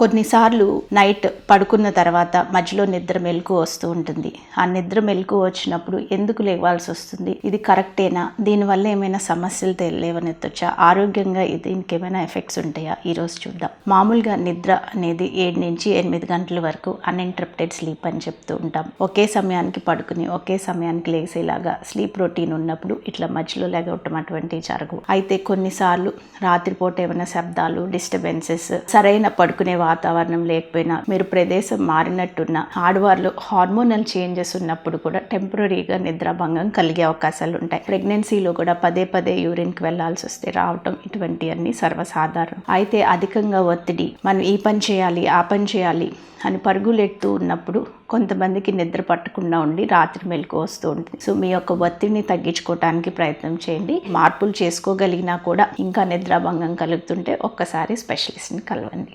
కొన్నిసార్లు నైట్ పడుకున్న తర్వాత మధ్యలో నిద్ర మెలకు వస్తూ ఉంటుంది. ఆ నిద్ర మెలకు వచ్చినప్పుడు ఎందుకు లేవాల్సి వస్తుంది? ఇది కరెక్టేనా? దీనివల్ల ఏమైనా సమస్యలు తెలియవనెత్తొచ్చా ఆరోగ్యంగా ఇది దీనికి ఏమైనా ఎఫెక్ట్స్ ఉంటాయా? ఈరోజు చూద్దాం. మామూలుగా నిద్ర అనేది ఏడు నుంచి ఎనిమిది గంటల వరకు అన్ఇంటరప్టెడ్ స్లీప్ అని చెప్తూ ఉంటాం. ఒకే సమయానికి పడుకుని ఒకే సమయానికి లేసేలాగా స్లీప్ రొటీన్ ఉన్నప్పుడు ఇట్లా మధ్యలో లేగవటం అటువంటివి జరగవు. అయితే కొన్నిసార్లు రాత్రిపూట ఏమైనా శబ్దాలు డిస్టర్బెన్సెస్ సరైన పడుకునే వాతావరణం లేకపోయినా మీరు ప్రదేశం మారినట్టున్న ఆడవారిలో హార్మోనల్ చేంజెస్ ఉన్నప్పుడు కూడా టెంపరీగా నిద్రాభంగం కలిగే అవకాశాలు ఉంటాయి. ప్రెగ్నెన్సీలో కూడా పదే పదే యూరిన్కి వెళ్ళాల్సి వస్తే రావటం ఇటువంటివన్నీ సర్వసాధారణం. అయితే అధికంగా ఒత్తిడి మనం ఈ పని చేయాలి ఆ పని చేయాలి అని పరుగులెడుతూ ఉన్నప్పుడు కొంతమందికి నిద్ర పట్టకుండా ఉండి రాత్రి మెలకు వస్తూ ఉంటుంది. సో మీ యొక్క ఒత్తిడిని తగ్గించుకోవడానికి ప్రయత్నం చేయండి. మార్పులు చేసుకోగలిగినా కూడా ఇంకా నిద్ర నిద్రాభంగం కలుగుతుంటే ఒక్కసారి స్పెషలిస్ట్ని కలవండి.